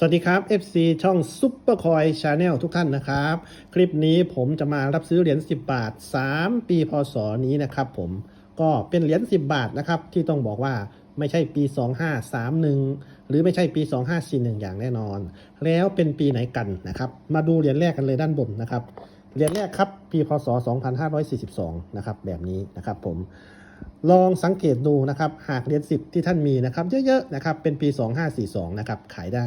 สวัสดีครับ FC ช่องซุปเปอร์คอยชาแนลทุกท่านนะครับ คลิปนี้ผมจะมารับซื้อเหรียญ10 บาท 3 ปีพศนี้นะครับผมก็เป็นเหรียญ10 บาทนะครับ ที่ต้องบอกว่าไม่ใช่ปี 2531 หรือไม่ใช่ปี 2541 อย่างแน่นอน แล้วเป็นปีไหนกันนะครับ มาดูเหรียญแรกกันเลยด้านบนนะครับเหรียญแรกครับปีพศ 2542 นะครับแบบนี้นะครับผม ลองสังเกตดูนะครับ หากเหรียญ10 ที่ท่านมีนะครับ เยอะๆนะครับ เป็นปี 2542 นะครับ ขายได้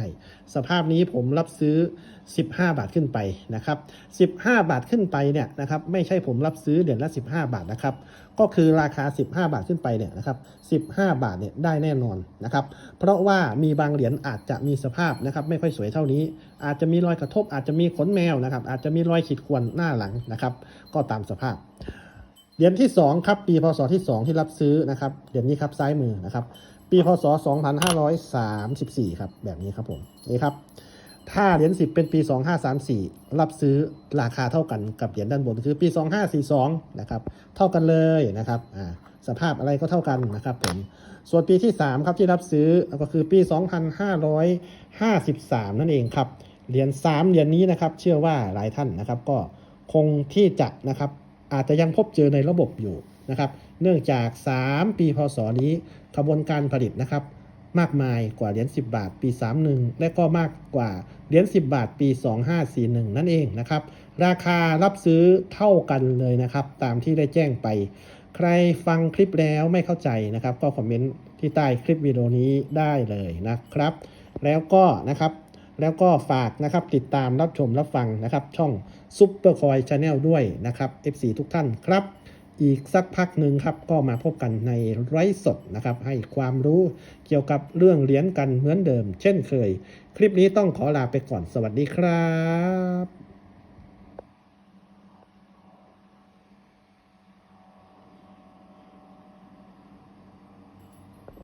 สภาพนี้ผมรับซื้อ 15 บาทขึ้นไปนะครับ 15 บาทขึ้นไปเนี่ยนะครับ ไม่ใช่ผมรับซื้อเหรียญละ 15 บาทนะครับ ก็คือราคา 15 บาทขึ้นไปเนี่ยนะครับ 15 บาทเนี่ยได้แน่นอนนะครับ เพราะว่ามีบางเหรียญอาจจะมีสภาพนะครับ ไม่ค่อยสวยเท่านี้ อาจจะมีรอยกระทบ อาจจะมีขนแมวนะครับ อาจจะมีรอยขีดข่วนหน้าหลังนะครับ ก็ตามสภาพ เหรียญที่2ครับปีพศที่ 2 ที่รับซื้อนะครับเหรียญนี้ครับซ้ายมือนะครับ ปีพศ 2534 ครับแบบนี้ครับผมนี่ครับถ้าเหรียญ10 เป็นปี 2534 รับซื้อราคาเท่ากันกับเหรียญด้านบนคือปี 2542 นะครับเท่ากันเลยนะครับอ่าสภาพอะไรก็เท่ากันนะครับผมส่วนปีที่ 3 ครับที่รับซื้อก็คือปี 2553 นั่นเองครับเหรียญ3เหรียญนี้นะครับ เชื่อว่าหลายท่านนะครับก็คงที่จะนะครับ อาจจะยังพบเจอในระบบอยู่นะครับ เนื่องจาก 3 ปีพศนี้กระบวนการผลิตนะครับ มากมายกว่าเหรียญ10 บาทปี 31 และก็มากกว่าเหรียญ10 บาทปี 2541 นั่นเองนะครับ ราคารับซื้อเท่ากันเลยนะครับ ตามที่ได้แจ้งไป ใครฟังคลิปแล้วไม่เข้าใจนะครับ ก็คอมเมนต์ที่ใต้คลิปวิดีโอนี้ได้เลยนะครับ แล้วก็นะครับ แล้วก็ฝากนะครับติดตามรับชมรับฟังนะครับช่องซุปเปอร์คอยชาแนลด้วยนะครับ FC ทุกท่านครับ อีกสักพักหนึ่งครับก็มาพบกันในไร้สดนะครับ ให้ความรู้เกี่ยวกับเรื่องเหรียญกันเหมือนเดิม เช่นเคย คลิปนี้ต้องขอลาไปก่อนสวัสดีครับ